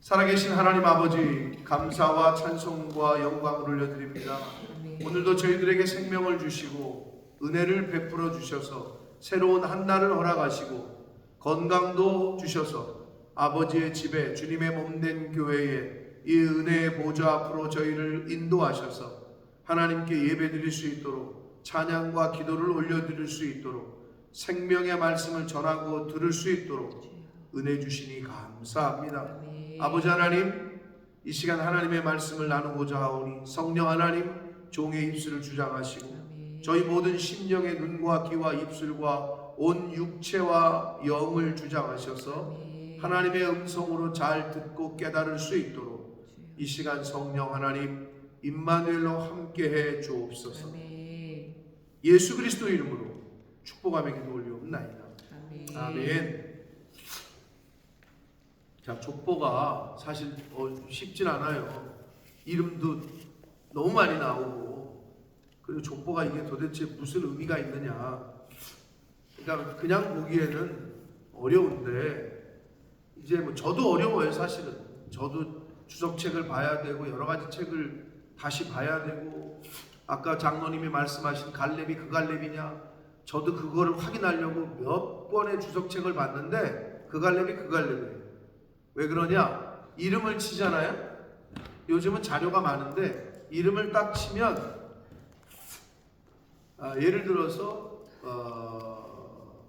살아계신 하나님 아버지 감사와 찬송과 영광을 올려드립니다. 오늘도 저희들에게 생명을 주시고 은혜를 베풀어 주셔서 새로운 한 날을 허락하시고 건강도 주셔서 아버지의 집에 주님의 몸된 교회에 이 은혜의 보좌 앞으로 저희를 인도하셔서 하나님께 예배드릴 수 있도록 찬양과 기도를 올려드릴 수 있도록 생명의 말씀을 전하고 들을 수 있도록 은혜 주시니 감사합니다. 아버지 하나님 이 시간 하나님의 말씀을 나누고자 하오니 성령 하나님 종의 입술을 주장하시고 저희 모든 심령의 눈과 귀와 입술과 온 육체와 영을 주장하셔서 하나님의 음성으로 잘 듣고 깨달을 수 있도록 이 시간 성령 하나님 임마누엘로 함께해 주옵소서. 예수 그리스도 이름으로 축복하며 기도 올리옵나이다. 아멘. 자, 족보가 사실 어, 쉽진 않아요. 이름도 너무 많이 나오고 그리고 족보가 이게 도대체 무슨 의미가 있느냐. 그러니까 그냥 보기에는 어려운데 이제 뭐 저도 어려워요 사실은. 저도 주석책을 봐야 되고 여러 가지 책을 다시 봐야 되고 아까 장로님이 말씀하신 갈렙이 그 갈렙이냐 저도 그거를 확인하려고 몇 권의 주석책을 봤는데 그 갈렙이 그 갈렙이에요. 왜 그러냐? 이름을 치잖아요. 요즘은 자료가 많은데 이름을 딱 치면 아, 예를 들어서 어,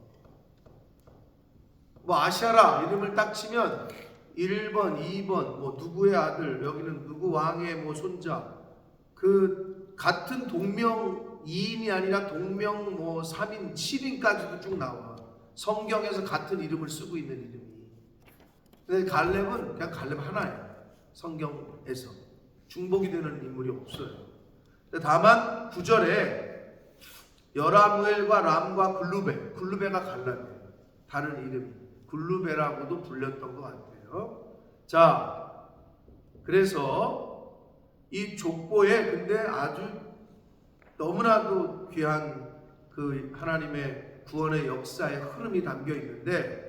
뭐 아시아라 이름을 딱 치면 1번, 2번 뭐 누구의 아들 여기는 누구 왕의 뭐 손자 그 같은 동명 2인이 아니라 동명 뭐 3인, 7인까지도 쭉 나와. 성경에서 같은 이름을 쓰고 있는 이름이. 근데 갈렙은 그냥 갈렙 하나예요. 성경에서 중복이 되는 인물이 없어요. 다만 구절에 여라무엘과 람과 글루베, 글루베가 갈렙이에요. 다른 이름이 글루베라고도 불렸던 것 같아요. 자, 그래서 이 족보에 근데 아주 너무나도 귀한 그 하나님의 구원의 역사의 흐름이 담겨 있는데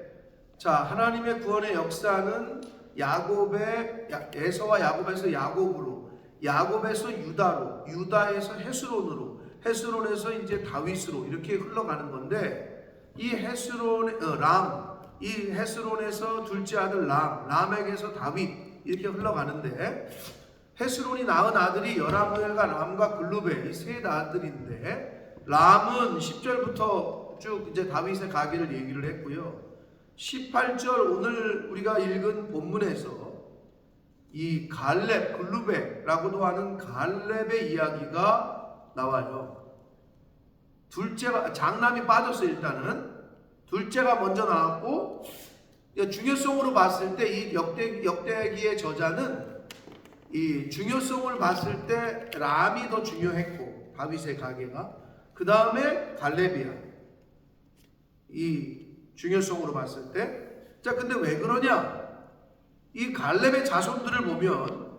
자 하나님의 구원의 역사는 야곱의 야- 에서와 야곱에서 야곱으로 야곱에서 유다로 유다에서 헤스론으로 헤스론에서 이제 다윗으로 이렇게 흘러가는 건데 이 헤스론 어, 람 이 헤스론에서 둘째 아들 람 람에게서 다윗 이렇게 흘러가는데 헤스론이 낳은 아들이 여라무엘과 람과 글루베 이 세 아들인데 람은 10절부터 쭉 이제 다윗의 가기를 얘기를 했고요. 18절 오늘 우리가 읽은 본문에서 이 갈렙 글루베라고도 하는 갈렙의 이야기가 나와요. 둘째가 장남이 빠졌어 일단은. 둘째가 먼저 나왔고 중요성으로 봤을 때 이 역대 역대기의 저자는 이 중요성을 봤을 때 람이 더 중요했고 다윗의 가게가. 그 다음에 갈렙이야. 이 중요성으로 봤을 때 자 근데 왜 그러냐 이 갈렙의 자손들을 보면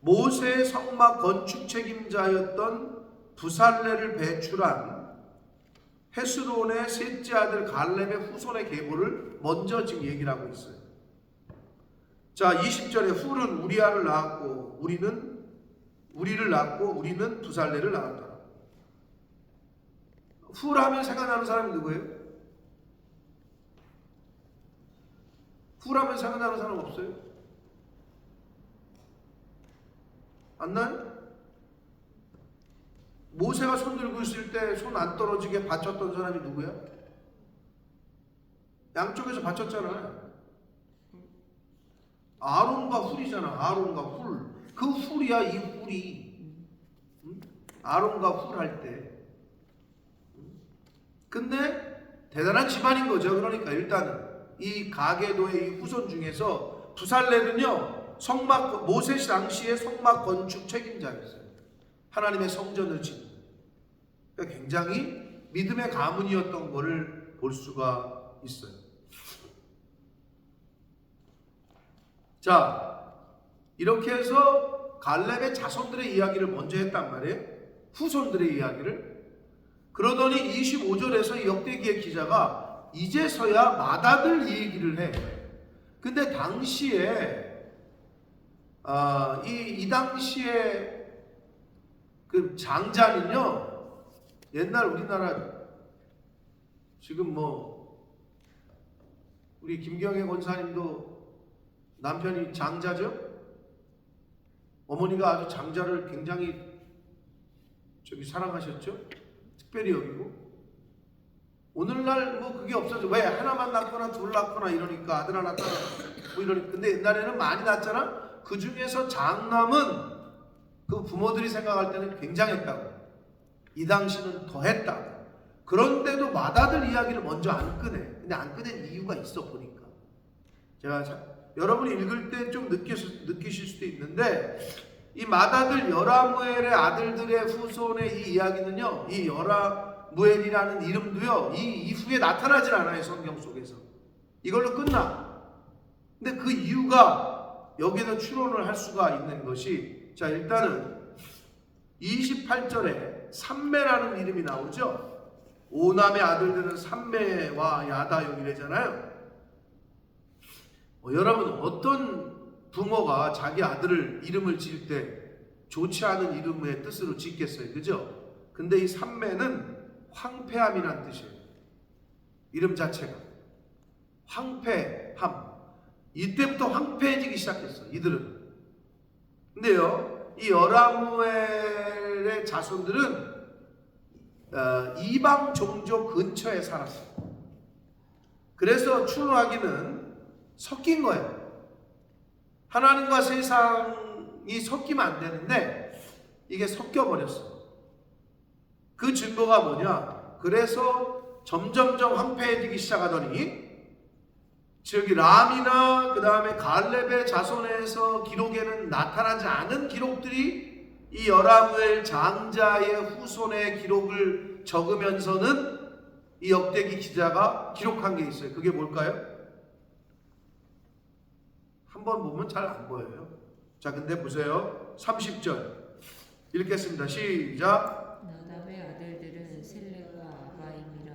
모세의 성막 건축 책임자였던 부살레를 배출한 헤스론의 셋째 아들 갈렙의 후손의 계보를 먼저 지금 얘기를 하고 있어요. 자, 20절에 훌은 우리아를 낳았고 우리는 우리를 낳고 우리는 부살레를 낳았더라. 훌하면 생각나는 사람이 누구예요? 훌하면 생각나는 사람 없어요? 안 나요? 모세가 손 들고 있을 때 손 안 떨어지게 받쳤던 사람이 누구야? 양쪽에서 받쳤잖아요. 아론과 훌이잖아. 아론과 훌. 그 훌이야 이 훌이. 응? 아론과 훌 할 때. 응? 근데 대단한 집안인 거죠. 그러니까 일단은 이 가계도의 이 후손 중에서 부살레는요 성막 모세 당시의 성막 건축 책임자였어요. 하나님의 성전을 짓는. 그러니까 굉장히 믿음의 가문이었던 것을 볼 수가 있어요. 자, 이렇게 해서 갈렙의 자손들의 이야기를 먼저 했단 말이에요. 후손들의 이야기를. 그러더니 25절에서 역대기의 기자가 이제서야 맏아들 얘기를 해. 근데 당시에 아, 이, 이 당시에 그 장자는요, 옛날 우리나라 지금 뭐 우리 김경애 권사님도 남편이 장자죠? 어머니가 아주 장자를 굉장히 저기 사랑하셨죠? 특별히 여기고 오늘날 뭐 그게 없어져. 왜? 하나만 낳거나 둘 낳거나 이러니까 아들 하나 딸 하나 뭐 이러니까. 근데 옛날에는 많이 낳잖아? 그 중에서 장남은 그 부모들이 생각할 때는 굉장했다고. 이 당시는 더했다고. 그런데도 맏아들 이야기를 먼저 안 꺼내. 근데 안 꺼낸 이유가 있어 보니까. 제가 자- 여러분이 읽을 때 좀 느끼실, 수도 있는데 이 맏아들 여라무엘의 아들들의 후손의 이 이야기는요 이여 라무엘이라는 이름도요 이 이후에 나타나질 않아요 성경 속에서. 이걸로 끝나. 근데 그 이유가 여기에서 추론을 할 수가 있는 것이 자 일단은 28절에 삼매라는 이름이 나오죠? 오남의 아들들은 삼매와 야다용이래잖아요. 어, 여러분 어떤 부모가 자기 아들을 이름을 지을 때 좋지 않은 이름의 뜻으로 짓겠어요, 그죠? 근데 이 삼매는 황폐함이란 뜻이에요. 이름 자체가 황폐함. 이때부터 황폐해지기 시작했어, 이들은. 근데요, 이 여라무엘의 자손들은 어, 이방 종족 근처에 살았어요. 그래서 추노하기는 섞인 거예요. 하나님과 세상이 섞이면 안 되는데 이게 섞여 버렸어. 그 증거가 뭐냐? 그래서 점점점 황폐해지기 시작하더니 즉 람이나 그 다음에 갈렙의 자손에서 기록에는 나타나지 않은 기록들이 이 여라무엘 장자의 후손의 기록을 적으면서는 이 역대기 기자가 기록한 게 있어요. 그게 뭘까요? 한번 보면 잘 안 보여요. 자, 근데 보세요. 30절. 읽겠습니다. 시작. 나답의 아들들은 셀레가 아바임이라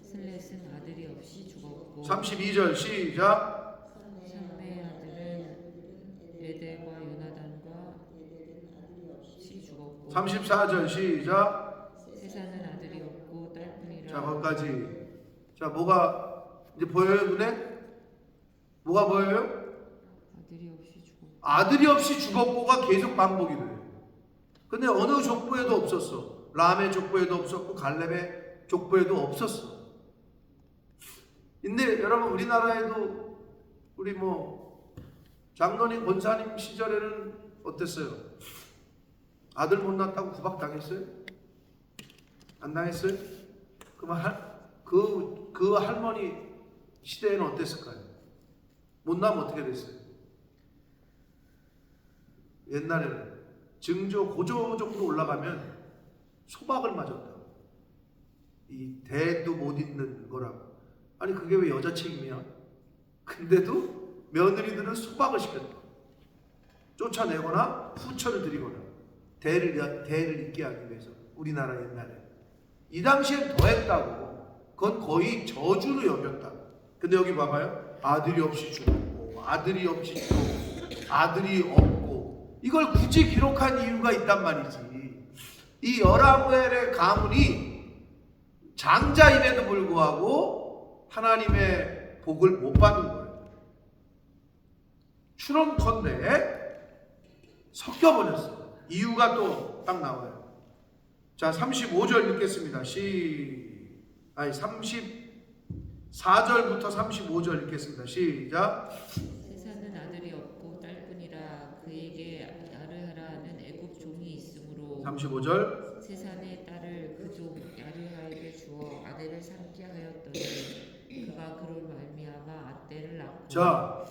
셀렛은 아들이 없이 죽었고 32절. 시작. 삼의 아들은 에델과 요나단과 없이 죽었고 34절. 시작. 세사는 아들이 없고 딸뿐이라 자, 거기까지. 자, 뭐가 이제 보여요, 눈에? 뭐가 보여요? 아들이 없이 죽었고 아들이 없이 죽었고가 계속 반복이 돼요. 근데 어느 족보에도 없었어. 람의 족보에도 없었고 갈렙의 족보에도 없었어. 근데 여러분 우리나라에도 우리 뭐 장로님 권사님 시절에는 어땠어요? 아들 못 낳았다고 구박 당했어요? 안 당했어요? 할, 그, 그 할머니 시대에는 어땠을까요? 못 낳으면 어떻게 됐어요? 옛날에는 증조 고조 정도 올라가면 소박을 맞았다. 이 대도 못 잇는 거라고. 아니 그게 왜 여자 책임이야? 근데도 며느리들은 소박을 시켰다. 쫓아내거나 후처를 드리거나 대를 대를 잇게 하기 위해서 우리나라 옛날에 이 당시엔 더했다고. 그건 거의 저주로 여겼다. 근데 여기 봐봐요. 아들이 없이 죽었고 아들이 없이 죽었고 아들이 없고 이걸 굳이 기록한 이유가 있단 말이지. 이 여라무엘의 가문이 장자임에도 불구하고 하나님의 복을 못 받은 거예요. 추론컨대 섞여버렸어. 이유가 또 딱 나와요. 자, 35절 읽겠습니다. 시, 아니, 34절부터 35절 읽겠습니다. 시작. 세사는 아들이 없고 딸뿐이라 그에게 야르하라는 애굽 종이 있으므로 35절. 세산의 딸을 그종 야르하에게 주어 아들을 삼게 하였더니 그가 그로 말미암아 아떼를 낳고 자,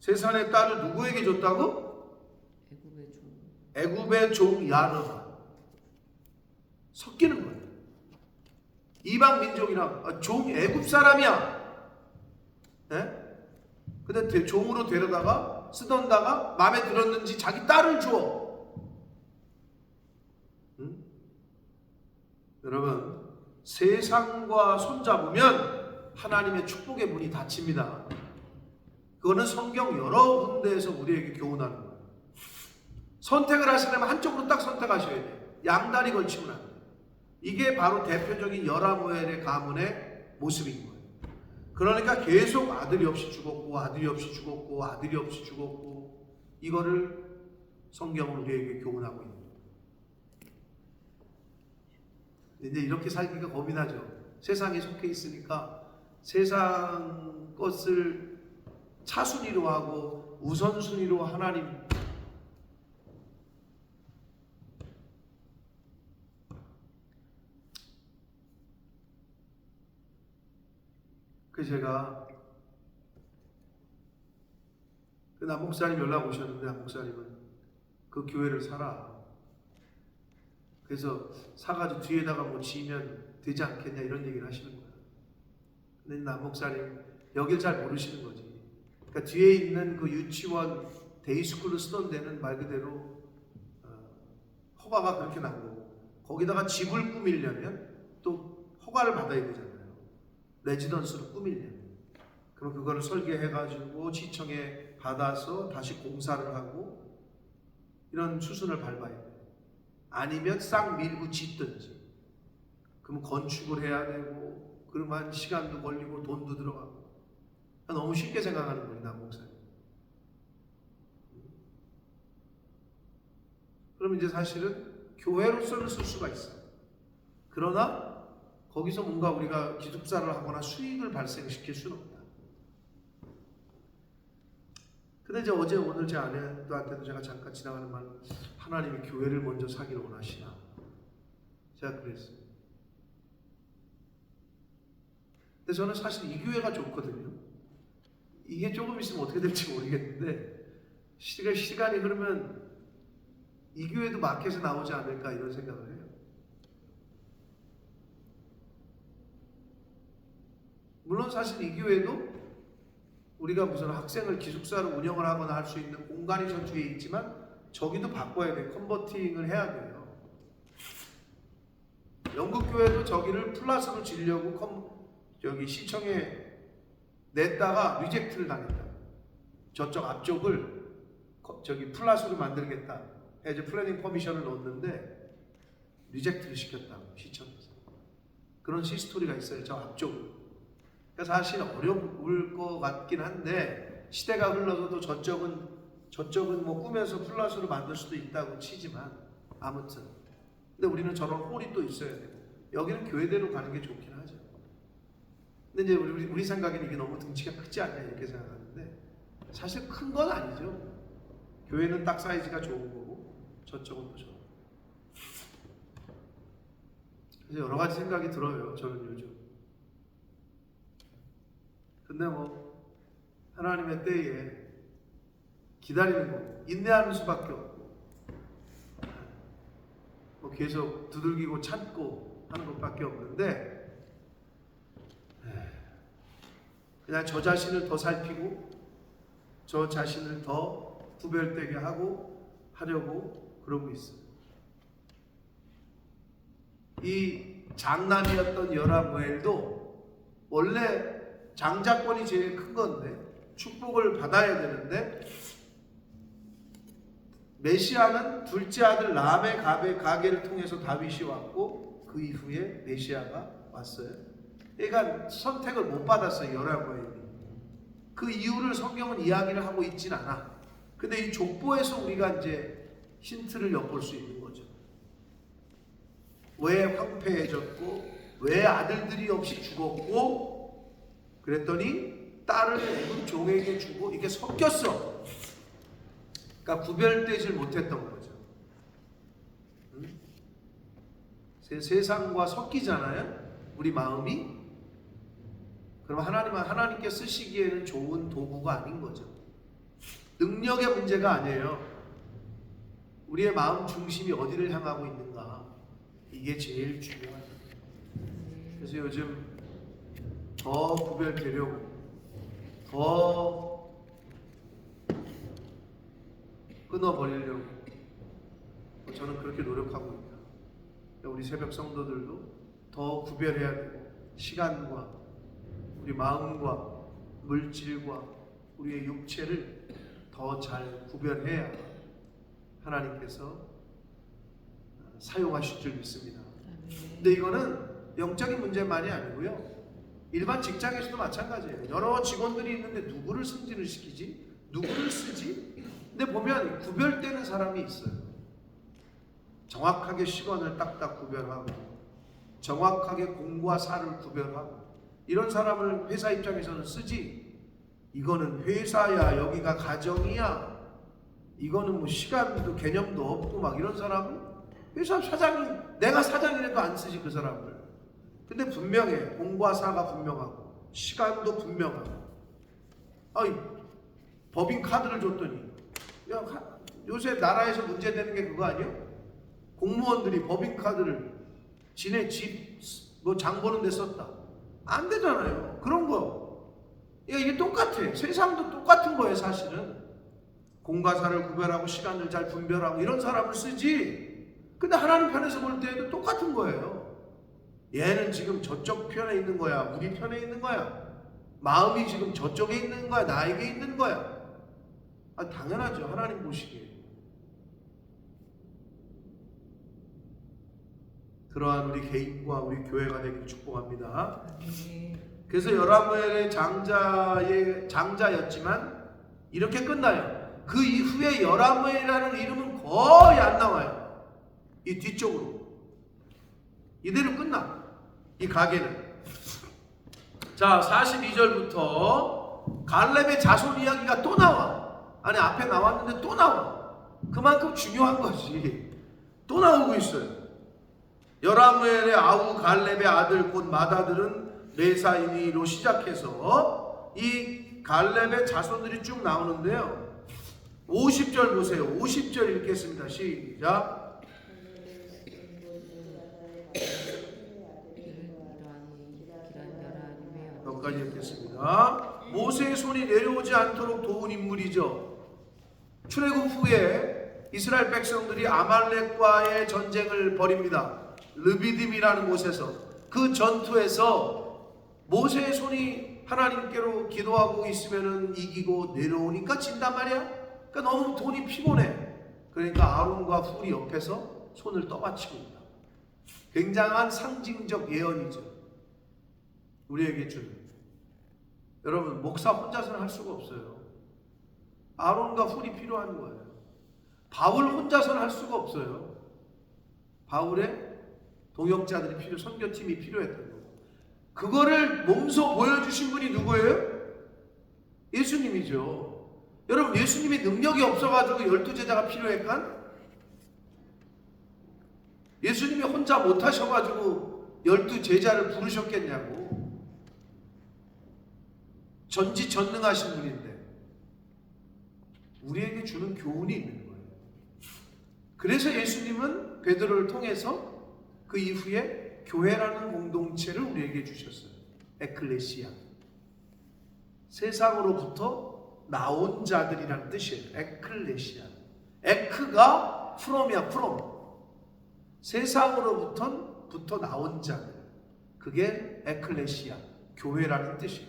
세산의 딸을 누구에게 줬다고? 애굽의 종 애굽의 종 야르하. 섞이는 거예요. 이방 민족이랑 아, 종 애굽 사람이야. 예? 근데 대- 종으로 데려다가 쓰던다가 마음에 들었는지 자기 딸을 주어. 응? 여러분 세상과 손잡으면 하나님의 축복의 문이 닫힙니다. 그거는 성경 여러 군데에서 우리에게 교훈하는 거예요. 선택을 하시려면 한쪽으로 딱 선택하셔야 돼요. 양다리 걸치면 안 돼요. 이게 바로 대표적인 열아모엘의 가문의 모습인 거예요. 그러니까 계속 아들이 없이 죽었고 아들이 없이 죽었고 아들이 없이 죽었고 이거를 성경은 우리에게 교훈하고 있는 거예요. 이제 이렇게 살기가 나죠. 세상에 속해 있으니까 세상 것을 차순위로 하고 우선순위로 하나님 그 제가 그 남목사님 연락 오셨는데 남목사님은 그 교회를 사라. 그래서 사가지고 뒤에다가 뭐 지으면 되지 않겠냐 이런 얘기를 하시는 거야. 근데 남목사님 여길 잘 모르시는 거지. 그러니까 뒤에 있는 그 유치원 데이스쿨로 쓰던 데는 말 그대로 어, 허가가 그렇게 난 거고 거기다가 집을 꾸미려면 또 허가를 받아야 되잖아요. 레지던스로 꾸미려면. 그럼 그거를 설계해가지고 시청에 받아서 다시 공사를 하고 이런 수순을 밟아야 돼. 아니면 싹 밀고 짓든지. 그럼 건축을 해야 되고 그러면 시간도 걸리고 돈도 들어가고 너무 쉽게 생각하는 거예요 남 목사님. 그럼 이제 사실은 교회로서는 쓸 수가 있어요. 그러나 거기서 뭔가 우리가 기숙사를 하거나 수익을 발생시킬 수는 없다. 근데 이제 어제 오늘 제 아내한테도 제가 잠깐 지나가는 말 하나님이 교회를 먼저 사기를 원하시나 제가 그랬어요. 근데 저는 사실 이 교회가 좋거든요. 이게 조금 있으면 어떻게 될지 모르겠는데 시간, 시간이 흐르면 이 교회도 마켓에 나오지 않을까 이런 생각을 해요. 물론 사실 이 교회도 우리가 무슨 학생을 기숙사로 운영을 하거나 할 수 있는 공간이 저쪽에 있지만 저기도 바꿔야 돼. 컨버팅을 해야 돼요. 영국 교회도 저기를 플라스로 지려고 컴, 저기 시청에 냈다가 리젝트를 당했다. 저쪽 앞쪽을 거- 저기 플라스로 만들겠다. 해서 플래닝 퍼미션을 넣었는데 리젝트를 시켰다고 시청에서. 그런 시스토리가 있어요. 저 앞쪽으로. 그러니까 사실 어려울 것 같긴 한데 시대가 흘러서도 저쪽은 저쪽은 뭐 꾸면서 플러스로 만들 수도 있다고 치지만 아무튼 근데 우리는 저런 홀이 또 있어야 되고 여기는 교회대로 가는 게 좋긴 하죠. 근데 이제 우리, 우리 생각에는 이게 너무 등치가 크지 않냐 이렇게 생각하는데 사실 큰 건 아니죠. 교회는 딱 사이즈가 좋은 거고 저쪽은 또 좋은. 그래서 여러 가지 생각이 들어요. 저는 요즘. 근데 뭐 하나님의 때에 기다리는 거, 인내하는 수밖에 없고, 뭐 계속 두들기고 찾고 하는 것밖에 없는데, 에휴, 그냥 저 자신을 더 살피고, 저 자신을 더 구별되게 하고 하려고 그러고 있어요. 이 장남이었던 여라무엘도 원래 장자권이 제일 큰 건데 축복을 받아야 되는데 메시아는 둘째 아들 라메 가베 가게를 통해서 다윗이 왔고 그 이후에 메시아가 왔어요. 그러니까 선택을 못 받았어요 여라무엘이. 그 이유를 성경은 이야기를 하고 있진 않아. 근데 이 족보에서 우리가 이제 힌트를 엿볼 수 있는 거죠. 왜 황폐해졌고 왜 아들들이 없이 죽었고 그랬더니 딸을 애굽 종에게 주고 이게 섞였어. 그러니까 구별되질 못했던 거죠. 응? 세- 세상과 섞이잖아요. 우리 마음이. 그럼 하나님은 하나님께 쓰시기에는 좋은 도구가 아닌 거죠. 능력의 문제가 아니에요. 우리의 마음 중심이 어디를 향하고 있는가. 이게 제일 중요하죠. 그래서 요즘 더 구별되려고 더 끊어버리려고 저는 그렇게 노력하고 있다. 우리 새벽 성도들도 더 구별해야 되고 시간과 우리 마음과 물질과 우리의 육체를 더 잘 구별해야 하나님께서 사용하실 줄 믿습니다. 근데 이거는 영적인 문제만이 아니고요. 일반 직장에서도 마찬가지예요. 여러 직원들이 있는데 누구를 승진을 시키지? 누구를 쓰지? 근데 보면 구별되는 사람이 있어요. 정확하게 시간을 딱딱 구별하고 정확하게 공과 사를 구별하고 이런 사람을 회사 입장에서는 쓰지. 이거는 회사야 여기가 가정이야. 이거는 뭐 시간도 개념도 없고 막 이런 사람은 회사 사장이 내가 사장이라도 안 쓰지 그 사람을. 근데 분명해 공과 사가 분명하고 시간도 분명하고. 아이 법인 카드를 줬더니 야 카- 요새 나라에서 문제되는 게 그거 아니야? 공무원들이 법인 카드를 지네 집뭐 장 보는 데 썼다. 안 되잖아요. 그런 거. 야, 이게 똑같아. 세상도 똑같은 거예요, 사실은. 공과 사를 구별하고 시간을 잘 분별하고 이런 사람을 쓰지. 근데 하나님 편에서 볼 때에도 똑같은 거예요. 얘는 지금 저쪽 편에 있는 거야. 우리 편에 있는 거야. 마음이 지금 저쪽에 있는 거야. 나에게 있는 거야. 아, 당연하죠. 하나님 보시기에. 그러한 우리 개인과 우리 교회가 되기를 축복합니다. 아멘. 그래서 여라무엘의 장자의 장자였지만 이렇게 끝나요. 그 이후에 여라무엘이라는 이름은 거의 안 나와요. 이 뒤쪽으로 이대로 끝나. 이 가게는 자 42절부터 갈렙의 자손 이야기가 또 나와. 아니 앞에 나왔는데 또 나와. 그만큼 중요한 것이 또 나오고 있어요. 여라무엘의 아우 갈렙의 아들 곧 마다들은 레사인이로 시작해서 이 갈렙의 자손들이 쭉 나오는데요. 50절 보세요. 50절 읽겠습니다. 시작. 여기까지 읽겠습니다. 모세의 손이 내려오지 않도록 도운 인물이죠. 출애굽 후에 이스라엘 백성들이 아말렉과의 전쟁을 벌입니다. 르비딤이라는 곳에서 그 전투에서 모세의 손이 하나님께로 기도하고 있으면은 이기고 내려오니까 진단 말이야. 그러니까 너무 돈이 피곤해. 그러니까 아론과 훌이 옆에서 손을 떠받치고 있다. 굉장한 상징적 예언이죠. 우리에게 주는. 여러분 목사 혼자서는 할 수가 없어요. 아론과 훌이 필요한 거예요. 바울 혼자서는 할 수가 없어요. 바울의 동역자들이 필요, 선교팀이 필요했던 거예요. 그거를 몸소 보여주신 분이 누구예요? 예수님이죠. 여러분 예수님이 능력이 없어가지고 열두 제자가 필요했간? 예수님이 혼자 못하셔가지고 열두 제자를 부르셨겠냐고. 전지전능하신 분인데 우리에게 주는 교훈이 있는 거예요. 그래서 예수님은 베드로를 통해서 그 이후에 교회라는 공동체를 우리에게 주셨어요. 에클레시아. 세상으로부터 나온 자들이라는 뜻이에요. 에클레시아. 에크가 프롬이야, 프롬. 세상으로부터 부터 나온 자들. 그게 에클레시아, 교회라는 뜻이에요.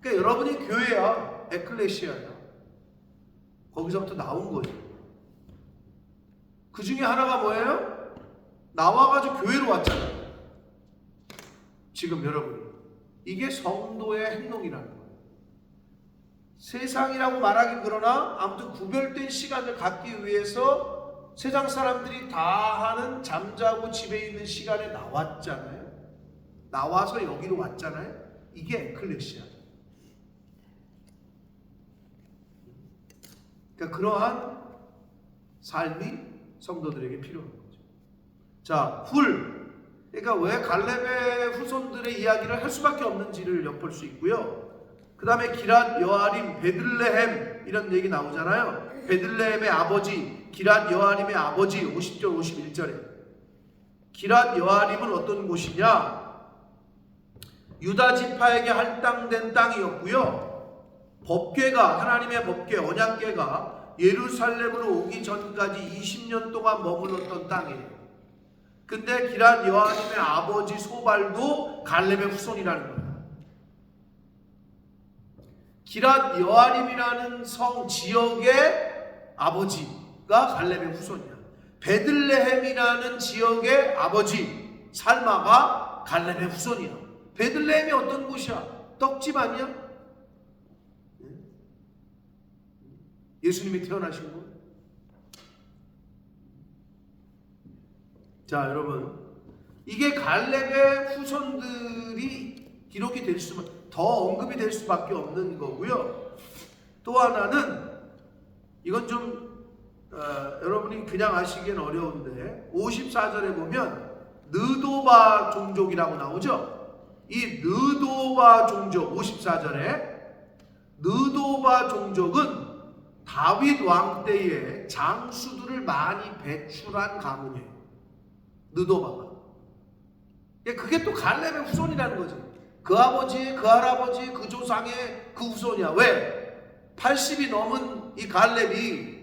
그러니까 여러분이 교회야, 에클레시아야. 거기서부터 나온 거죠. 그 중에 하나가 뭐예요? 나와가지고 교회로 왔잖아요. 지금 여러분이. 이게 성도의 행동이라는 거예요. 세상이라고 말하긴 그러나 아무튼 구별된 시간을 갖기 위해서 세상 사람들이 다 하는 잠자고 집에 있는 시간에 나왔잖아요. 나와서 여기로 왔잖아요. 이게 에클레시아. 그러니까 그러한 삶이 성도들에게 거죠. 자, 훌. 그러니까 왜 갈렙의 후손들의 이야기를 할 수밖에 없는지를 엿볼 수 있고요. 그 다음에 기랏 여아림, 베들레헴 이런 얘기 나오잖아요. 베들레헴의 아버지, 기랏 여아림의 아버지 50절 51절에 기랏 여아림은 어떤 곳이냐? 유다 지파에게 할당된 땅이었고요. 법궤가 하나님의 법궤 언약궤가 예루살렘으로 오기 전까지 20년 동안 머물렀던 땅이에요. 근데 기란 여하님의 아버지 소발도 갈렙의 후손이라는 거예요. 기란 여하림이라는 성 지역의 아버지 갈렙의 후손이야. 베들레헴이라는 지역의 아버지 살마가 갈렙의 후손이야. 베들레헴이 어떤 곳이야? 떡집 아니야? 예? 예수님이 태어나신 곳? 자, 여러분. 이게 갈렙의 후손들이 기록이 될 수만 더 언급이 될 수밖에 없는 거고요. 또 하나는 이건 좀 어, 여러분이 그냥 아시기엔 어려운데 54절에 보면 느도바 종족이라고 나오죠. 이 느도바 종족 54절에 느도바 종족은 다윗 왕 때에 장수들을 많이 배출한 가문이에요. 느도바가. 예, 그게 또 갈렙의 후손이라는 거지. 그 아버지, 그 할아버지, 그 조상의 그 후손이야. 왜? 80이 넘은 이 갈렙이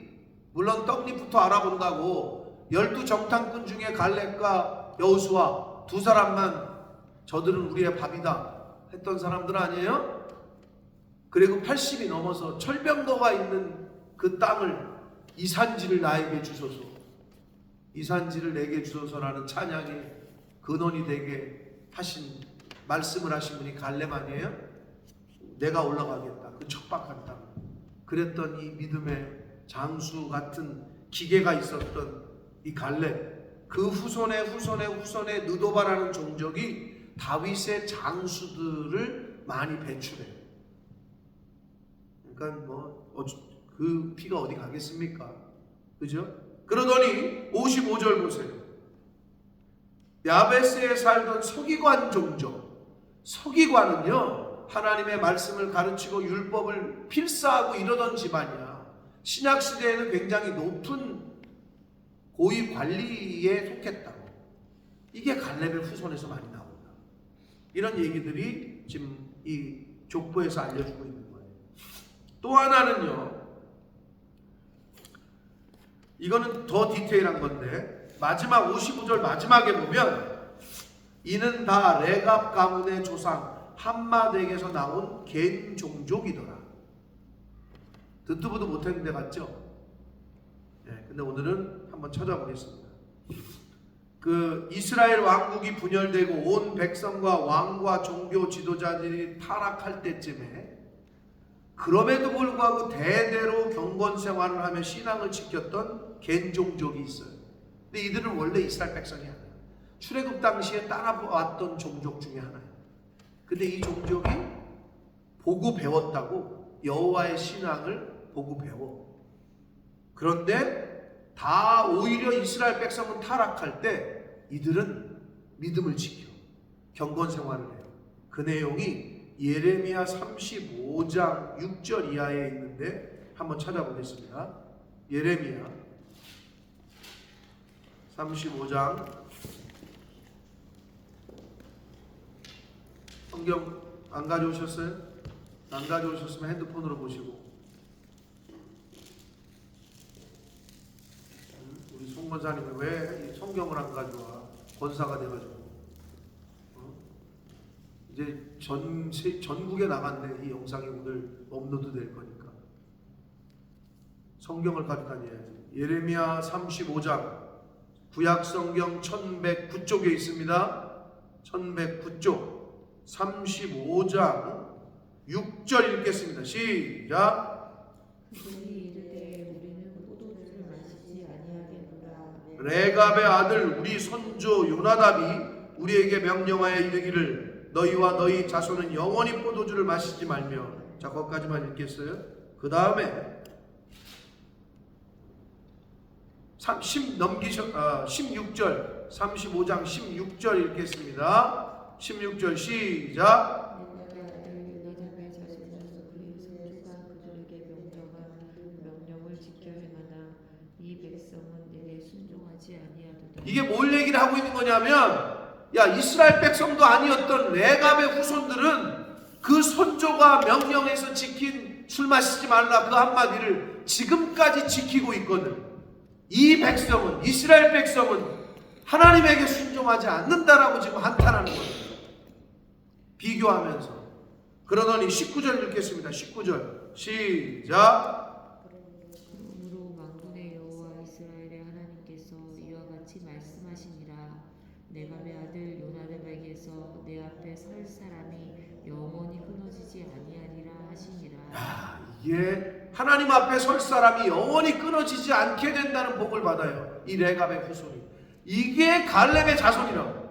물론 떡잎부터 알아본다고 열두 정탐꾼 중에 갈렙과 여우수와 두 사람만 저들은 우리의 밥이다 했던 사람들 아니에요? 그리고 80이 넘어서 철병거가 있는 그 땅을 이 산지를 나에게 주소서 이 산지를 내게 주소서라는 찬양의 근원이 되게 하신 말씀을 하신 분이 갈렙 아니에요? 내가 올라가겠다 그 척박한 땅 그랬던 이 믿음의 장수 같은 기계가 있었던 이 갈렙 그 후손의 후손의 후손의 느도바라는 종족이 다윗의 장수들을 많이 배출해요. 그러니까 뭐 그 피가 어디 가겠습니까? 그죠? 그러더니 55절 보세요. 야베스에 살던 서기관 종족. 서기관은요, 하나님의 말씀을 가르치고 율법을 필사하고 이러던 집안이야. 신약 시대에는 굉장히 높은 고위 관리에 속했다고. 이게 갈렙의 후손에서 많이 나온다. 이런 얘기들이 지금 이 족보에서 알려주고 있는 거예요. 또 하나는요. 이거는 더 디테일한 건데 마지막 55절 마지막에 보면 이는 다 레갑 가문의 조상 한마덱에서 나온 겐 종족이더라. 듣도 보도 못했는데 맞죠? 네, 근데 오늘은 한번 찾아보겠습니다. 그 이스라엘 왕국이 분열되고 온 백성과 왕과 종교 지도자들이 타락할 때쯤에 그럼에도 불구하고 대대로 경건 생활을 하며 신앙을 지켰던 겐 종족이 있어요. 근데 이들은 원래 이스라엘 백성이 아니에요. 출애굽 당시에 따라왔던 종족 중에 하나예요. 근데 이 종족이 보고 배웠다고 여호와의 신앙을 보고 배워. 그런데 다 오히려 이스라엘 백성은 타락할 때 이들은 믿음을 지켜 경건 생활을 해요. 그 내용이 예레미야 35장 6절 이하에 있는데 한번 찾아보겠습니다. 예레미야 35장 성경 안 가져오셨어요? 안 가져오셨으면 핸드폰으로 보시고 음, 우리 송 권사님이 왜이 성경을 안 가져와 권사가 돼가지고 어? 이제 전 세- 전국에 나간대 이 영상이 오늘 업로드 될 거니까. 성경을 다녀야지. 예레미야 35장. 구약 성경 1109쪽에 있습니다. 1109쪽. 35장. 6절 읽겠습니다. 시작. 레갑의 아들 우리 손조 요나답이 우리에게 명령하여 이르기를 너희와 너희 자손은 영원히 포도주를 마시지 말며 자 거기까지만 읽겠어요? 그 다음에 10 넘기셔 아, 16절 35장 16절 읽겠습니다. 16절 시작. 이게 뭘 얘기를 하고 있는 거냐면 야 이스라엘 백성도 아니었던 레갑의 후손들은 그 손조가 명령해서 지킨 술 마시지 말라 그 한마디를 지금까지 지키고 있거든. 이 백성은 이스라엘 백성은 하나님에게 순종하지 않는다라고 지금 한탄하는 거예요. 비교하면서 그러더니 19절 읽겠습니다. 19절 시작 그러므로 만군의 여호와의 예, 하나님 앞에 설 사람이 영원히 끊어지지 않게 된다는 복을 받아요. 이 레갑의 후손이. 이게 갈렙의 자손이라고.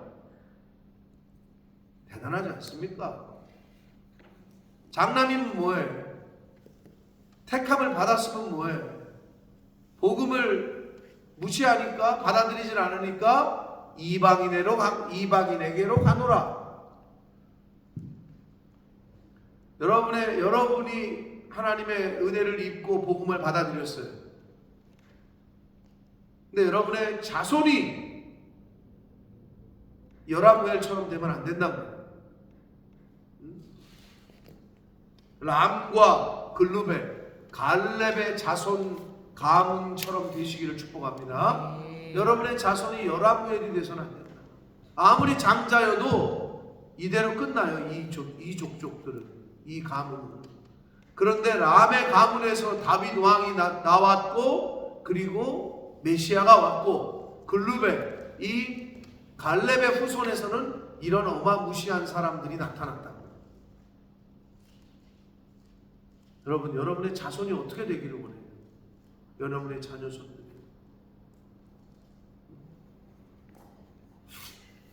대단하지 않습니까? 장남이면 뭐예요? 택함을 받았으면 뭐예요? 복음을 무시하니까 받아들이질 않으니까 이방인에로 가, 이방인에게로 가노라. 여러분의 여러분이 하나님의 은혜를 입고 복음을 받아들였어요. 근데 여러분의 자손이 여라무엘처럼 되면 안. 음? 람과 글루벨, 갈렙의 자손 가문처럼 되시기를 축복합니다. 네. 여러분의 자손이 여라무엘이 돼서는 안 된다. 아무리 장자여도 이대로 끝나요. 이 족, 이 족족들은 이 가문은. 그런데 람의 가문에서 다윗 왕이 나, 나왔고 그리고 메시아가 왔고 글루벨 이 갈렙의 후손에서는 이런 어마무시한 사람들이 나타났다. 여러분 여러분의 자손이 어떻게 되기를 원해요? 여러분의 자녀 손들이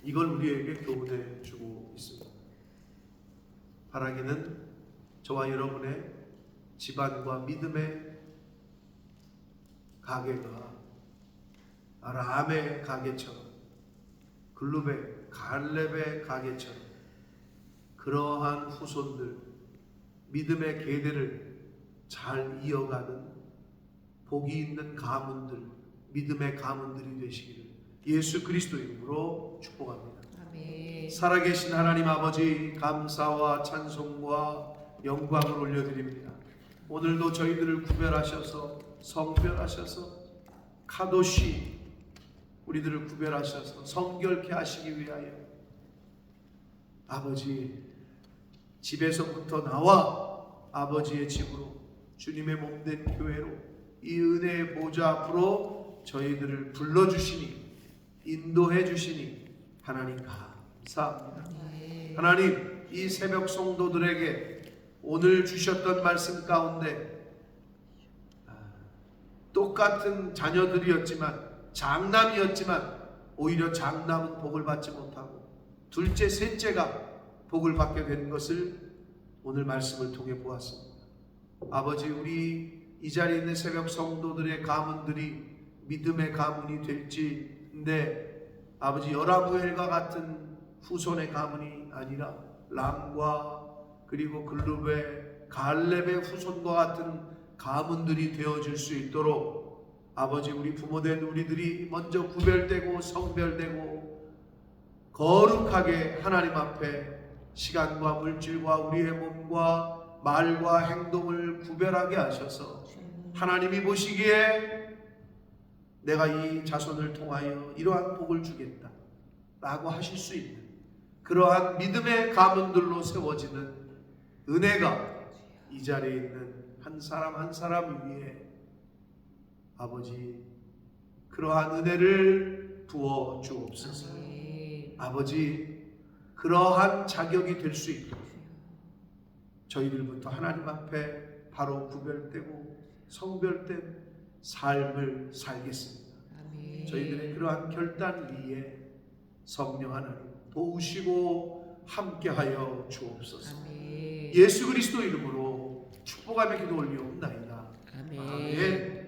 이걸 우리에게 교훈해 주고 있습니다. 바라기는 저와 여러분의 집안과 믿음의 가게가 아람의 가게처럼 글루베 갈렙의 가게처럼 그러한 후손들 믿음의 계대를 잘 이어가는 복이 있는 가문들 믿음의 가문들이 되시기를 예수 그리스도 이름으로 축복합니다. 아멘. 살아계신 하나님 아버지 감사와 찬송과 영광을 올려드립니다. 오늘도 저희들을 구별하셔서 성별하셔서 카도시 우리들을 구별하셔서 성결케 하시기 위하여 아버지 집에서부터 나와 아버지의 집으로 주님의 몸된 교회로 이 은혜의 보좌 앞으로 저희들을 불러주시니 인도해 주시니 하나님 감사합니다. 네. 하나님 이 새벽 성도들에게 오늘 주셨던 말씀 가운데 아, 똑같은 자녀들이었지만 장남이었지만 오히려 장남은 복을 받지 못하고 둘째 셋째가 복을 받게 된 것을 오늘 말씀을 통해 보았습니다. 아버지 우리 이 자리에 있는 새벽 성도들의 가문들이 믿음의 가문이 될지인데 아버지 여라무엘과 같은 후손의 가문이 아니라 람과 그리고 글루베 갈렙의 후손과 같은 가문들이 되어질 수 있도록 아버지 우리 부모된 우리들이 먼저 구별되고 성별되고 거룩하게 하나님 앞에 시간과 물질과 우리의 몸과 말과 행동을 구별하게 하셔서 하나님이 보시기에 내가 이 자손을 통하여 이러한 복을 주겠다 라고 하실 수 있는 그러한 믿음의 가문들로 세워지는 은혜가 이 자리에 있는 한 사람 한 사람 위에 아버지 그러한 은혜를 부어 주옵소서. 아버지 그러한 자격이 될 수 있도록 저희들부터 하나님 앞에 바로 구별되고 성별된 삶을 살겠습니다. 아멘. 저희들의 그러한 결단 위에 성령 하나님 도우시고 함께하여 주옵소서. 아멘. 예수 그리스도 이름으로 축복하며 기도 올리옵나이다. 아멘. 아멘.